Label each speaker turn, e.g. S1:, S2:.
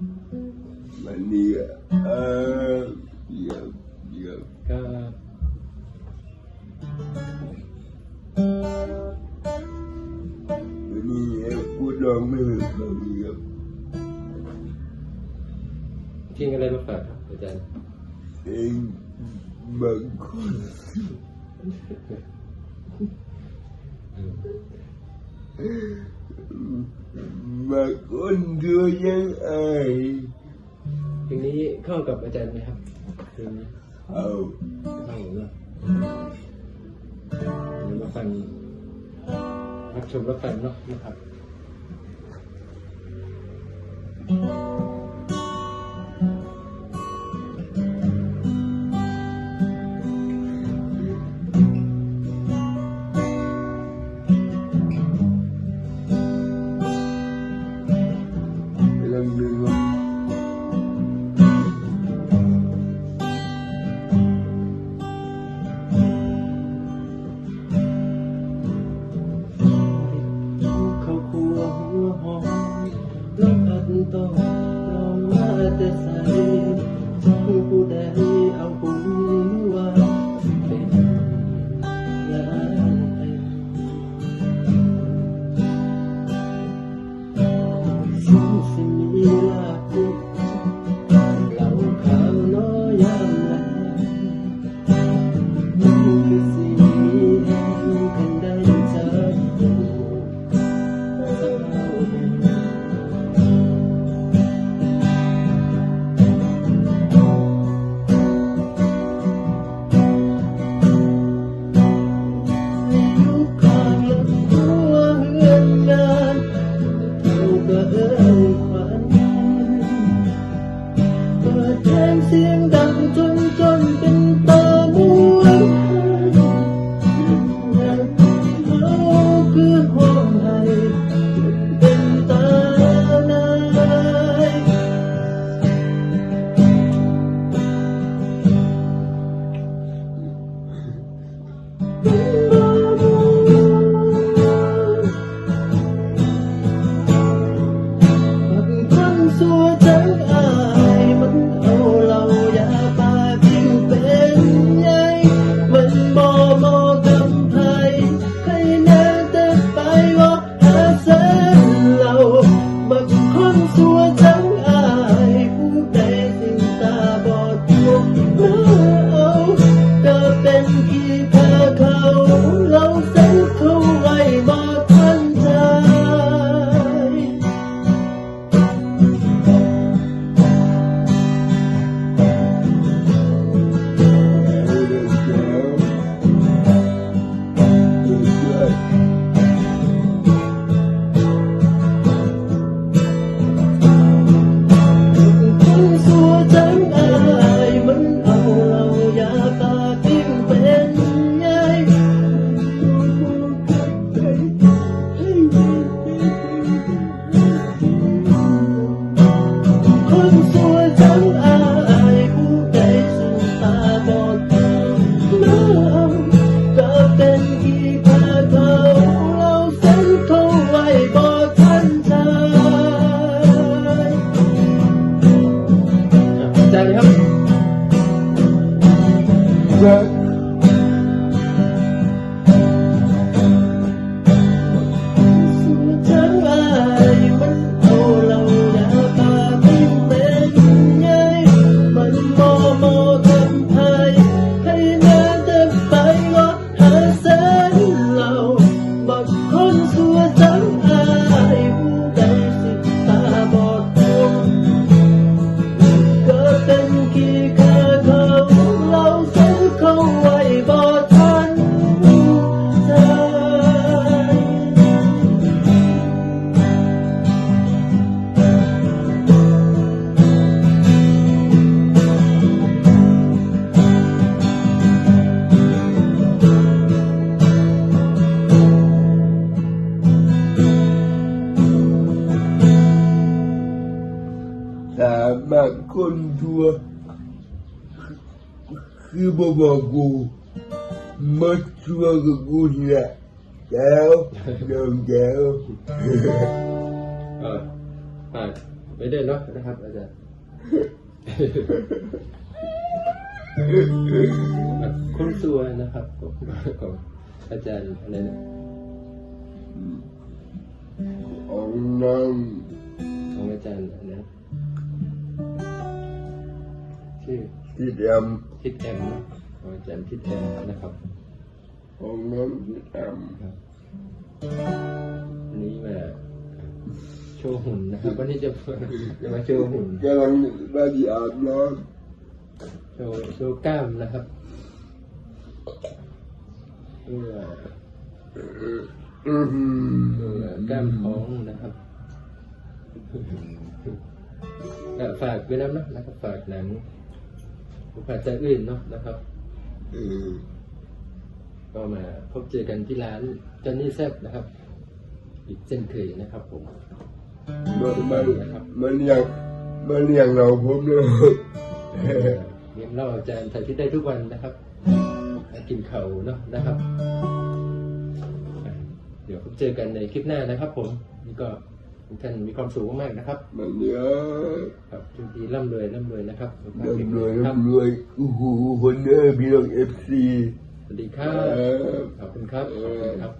S1: Mania Yoga Mania Kudang Mania Thiên lên Phật Thầy Trần Thiên Bậc Con บา
S2: คนดูยังไง
S1: เพลงนี้เข้ากับอาจารย์ไหมครับเพลงนี้
S2: เอา
S1: เข้าเนาะเดี๋ยวมาฟังรับชมรับฟังเนาะนะครับ that ตัว คือบอกบอกูมั
S2: ด
S1: ตัวกับ
S2: กู
S1: เนี่ยแก้วเดิ
S2: มแก้ว
S1: ไม่ได้เนาะนะครับอาจารย์คุณสัวนะครับของอาจารย์อะไรนะ
S2: ของน้อง
S1: ของอาจารย์นะ ชื่อำ
S2: ที่ด
S1: ทิดแอมนะของอาจารย์ทิดแอมนะครับำ
S2: ของน้ำที่ด
S1: ครับวันนี้มาโชว์หุ่นนะครับวันนี้จะจะมาโชว์หุ่นำ
S2: กำลังได้อาบน้
S1: โชว์โชว์กล้ามนะครับเพื่อำ
S2: อืม
S1: เพื่อกล้ามท้องนะครับก็ฝากไว้แล้วเนาะนะครับฝากหนัง ผู้ผ่าจะอื่นเนาะนะครับ
S2: เออ
S1: ก็มาพบเจอกันที่ร้านจอนนี่แซบนะครับ อีกเช่นเคยนะครับ ผม
S2: มันมันมันยังมันยังเราผมเลย
S1: เลี้ยงเหล่าอาจารย์ถ่ายที่ได้ทุกวันนะครับมากินเข่าวเนาะนะครับอะเดี๋ยวพบเจอกันในคลิปหน้านะครับ ผมนี่ก็ ทุกท่านมีความสุขมากๆนะครับ
S2: มันเยอะ
S1: ครับทุกทีร่ำรวยร่ำรวยนะครับสุขภาพ
S2: ร่ำรวย
S1: ครับ
S2: ร่ำรวยโอ้โหคนเด้อพี่น้องเอฟซี
S1: สวัสดีครับขอบคุณครับขอบคุณครับ